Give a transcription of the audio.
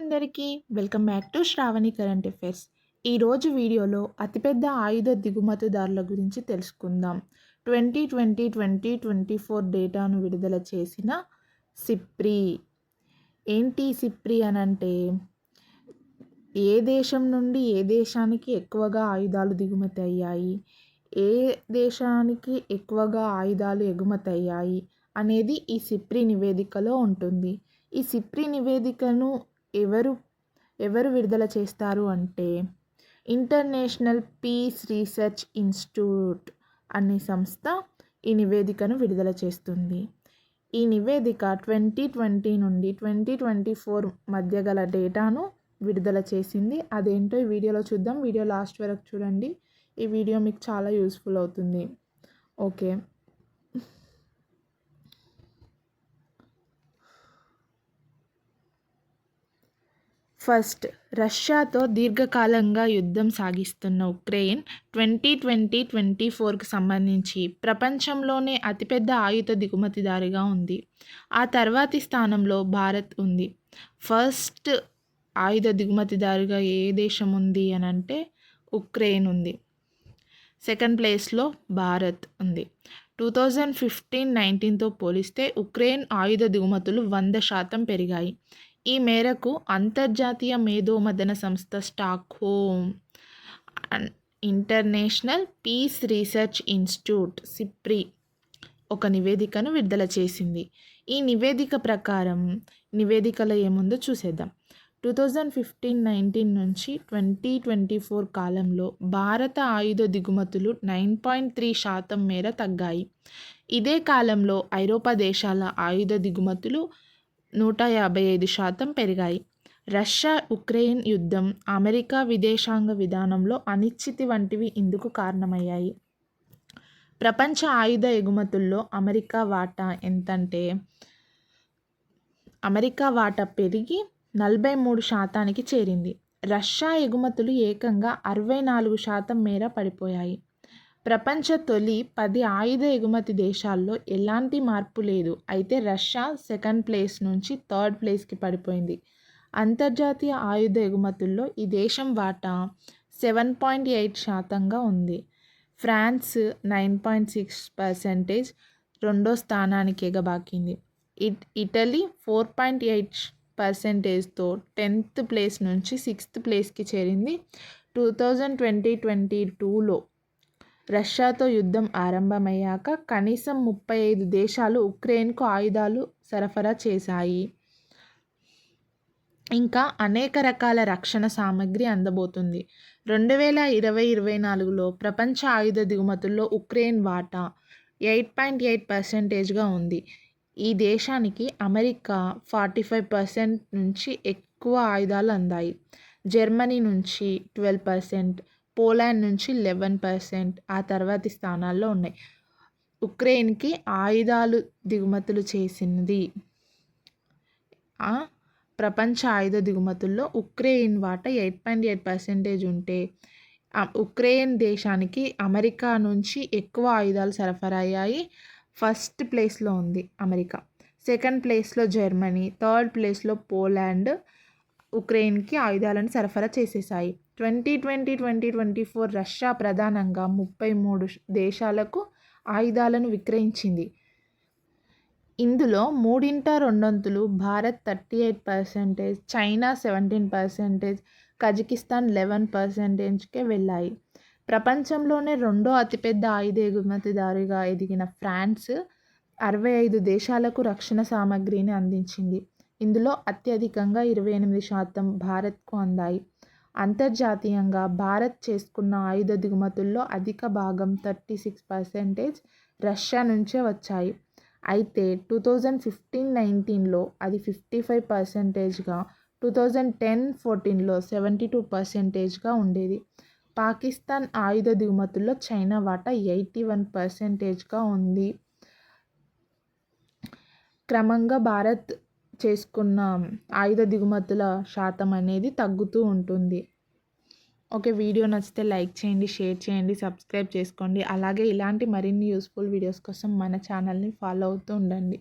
అందరికీ welcome back to Shravani current affairs. ఈరోజు వీడియోలో అతిపెద్ద ఆయుధ దిగుమతిదారుల గురించి తెలుసుకుందాం. Twenty twenty twenty twenty four డేటాను విడుదల చేసిన సిప్రి. ఏంటి సిప్రి అని అంటే ఏ దేశం నుండి ఏ దేశానికి ఎక్కువగా ఆయుధాలు దిగుమతి అయ్యాయి ఏ దేశానికి ఎక్కువగా ఆయుధాలు ఎగుమతి అయ్యాయి అనేది ఈ సిప్రి నివేదికలో ఉంటుంది. ఈ సిప్రి నివేదికను ఎవరు ఎవరు విడుదల చేస్తారు అంటే ఇంటర్నేషనల్ పీస్ రీసెర్చ్ ఇన్స్టిట్యూట్ అనే సంస్థ ఈ నివేదికను విడుదల చేస్తుంది. ఈ నివేదిక ట్వంటీ ట్వంటీ నుండి ట్వంటీ ట్వంటీ ఫోర్ మధ్య గల డేటాను విడుదల చేసింది. అదేంటో ఈ వీడియోలో చూద్దాం. వీడియో లాస్ట్ వరకు చూడండి. ఈ వీడియో మీకు చాలా యూస్ఫుల్ అవుతుంది. ఓకే. ఫస్ట్ రష్యాతో దీర్ఘకాలంగా యుద్ధం సాగిస్తున్న ఉక్రెయిన్ ట్వంటీ ట్వంటీ ట్వంటీ ఫోర్కి సంబంధించి ప్రపంచంలోనే అతిపెద్ద ఆయుధ దిగుమతిదారుగా ఉంది. ఆ తర్వాతి స్థానంలో భారత్ ఉంది. ఫస్ట్ ఆయుధ దిగుమతిదారుగా ఏ దేశం ఉంది అని అంటే ఉక్రెయిన్ ఉంది. సెకండ్ ప్లేస్లో భారత్ ఉంది. టూ థౌజండ్ ఫిఫ్టీన్ నైన్టీన్తో పోలిస్తే ఉక్రెయిన్ ఆయుధ దిగుమతులు వంద శాతం పెరిగాయి. ఈ మేరకు అంతర్జాతీయ మేధోమదన సంస్థ Stockholm International Peace Research Institute SIPRI ఒక నివేదికను విడుదల చేసింది. ఈ నివేదిక ప్రకారం నివేదికలో ఏముందో చూసేద్దాం. టూ థౌజండ్ ఫిఫ్టీన్ నైన్టీన్ నుంచి ట్వంటీ ట్వంటీ ఫోర్ కాలంలో భారత ఆయుధ దిగుమతులు నైన్ పాయింట్ త్రీ శాతం మేర తగ్గాయి. ఇదే కాలంలో ఐరోపా దేశాల ఆయుధ దిగుమతులు నూట యాభై ఐదు శాతం పెరిగాయి. రష్యా ఉక్రెయిన్ యుద్ధం అమెరికా విదేశాంగ విధానంలో అనిశ్చితి వంటివి ఇందుకు కారణమయ్యాయి. ప్రపంచ ఆయుధ ఎగుమతుల్లో అమెరికా వాటా ఎంతంటే అమెరికా వాటా పెరిగి నలభై మూడు శాతానికి చేరింది. రష్యా ఎగుమతులు ఏకంగా అరవై నాలుగు శాతం మేర పడిపోయాయి. ప్రపంచ తొలి పది ఆయుధ ఎగుమతి దేశాల్లో ఎలాంటి మార్పు లేదు. అయితే రష్యా సెకండ్ ప్లేస్ నుంచి థర్డ్ ప్లేస్కి పడిపోయింది. అంతర్జాతీయ ఆయుధ ఎగుమతుల్లో ఈ దేశం వాటా సెవెన్ పాయింట్ ఎయిట్ శాతంగా ఉంది. France nine point six percentage రెండో స్థానానికి ఎగబాకింది. It Italy four point eight పర్సెంటేజ్తో tenth place నుంచి సిక్స్త్ ప్లేస్కి చేరింది. టూ థౌజండ్ ట్వంటీ ట్వంటీ టూలో రష్యాతో యుద్ధం ఆరంభమయ్యాక కనీసం ముప్పై ఐదు దేశాలు ఉక్రెయిన్కు ఆయుధాలు సరఫరా చేశాయి. ఇంకా అనేక రకాల రక్షణ సామాగ్రి అందబోతుంది. రెండు వేల ఇరవై ఇరవై నాలుగులో ప్రపంచ ఆయుధ దిగుమతుల్లో ఉక్రెయిన్ వాటా ఎయిట్ పాయింట్ ఎయిట్ పర్సెంటేజ్గా ఉంది. ఈ దేశానికి అమెరికా ఫార్టీ ఫైవ్ పర్సెంట్ నుంచి ఎక్కువ ఆయుధాలు అందాయి. జర్మనీ నుంచి ట్వెల్వ్ పర్సెంట్ పోలాండ్ నుంచి లెవెన్ పర్సెంట్ ఆ తర్వాతి స్థానాల్లో ఉన్నాయి. ఉక్రెయిన్కి ఆయుధాలు దిగుమతులు చేసింది. ప్రపంచ ఆయుధ దిగుమతుల్లో ఉక్రెయిన్ వాటా ఎయిట్ పాయింట్ ఎయిట్ పర్సెంటేజ్ ఉంటే ఉక్రెయిన్ దేశానికి అమెరికా నుంచి ఎక్కువ ఆయుధాలు సరఫరా అయ్యాయి ఫస్ట్ ప్లేస్లో ఉంది అమెరికా. సెకండ్ ప్లేస్లో జర్మనీ. థర్డ్ ప్లేస్లో పోలాండ్ ఉక్రెయిన్కి ఆయుధాలను సరఫరా చేసేసాయి. Twenty twenty twenty twenty four Russia ప్రధానంగా ముప్పై మూడు దేశాలకు ఆయుధాలను విక్రయించింది. ఇందులో మూడింట రెండొంతులు Bharat thirty eight percentage China seventeen percentage Kazakhstan eleven పర్సెంటేజ్కే వెళ్ళాయి. ప్రపంచంలోనే రెండో అతిపెద్ద ఆయుధ ఎగుమతిదారుగా ఎదిగిన ఫ్రాన్స్ అరవై ఐదు దేశాలకు రక్షణ సామాగ్రిని అందించింది. ఇందులో అత్యధికంగా ఇరవై ఎనిమిది శాతం భారత్కు అందాయి. అంతర్జాతీయంగా భారత్ చేసుకున్న ఆయుధ దిగుమతుల్లో అధిక భాగం థర్టీ సిక్స్ పర్సెంటేజ్ రష్యా నుంచే వచ్చాయి. అయితే టూ థౌజండ్ ఫిఫ్టీన్ నైన్టీన్లో అది ఫిఫ్టీ ఫైవ్ పర్సెంటేజ్గా టూ థౌజండ్ టెన్ ఫోర్టీన్లో సెవెంటీ టూ పర్సెంటేజ్గా ఉండేది. పాకిస్తాన్ ఆయుధ దిగుమతుల్లో చైనా వాటా ఎయిటీ వన్ పర్సెంటేజ్గా ఉంది. క్రమంగా భారత్ చేసుకున్న ఆయుధ దిగుమతుల శాతం అనేది తగ్గుతూ ఉంటుంది. ఓకే వీడియో నచ్చితే లైక్ చేయండి షేర్ చేయండి సబ్స్క్రైబ్ చేసుకోండి. అలాగే ఇలాంటి మరిన్ని యూస్ఫుల్ వీడియోస్ కోసం మన ఛానల్ని ఫాలో అవుతూ ఉండండి.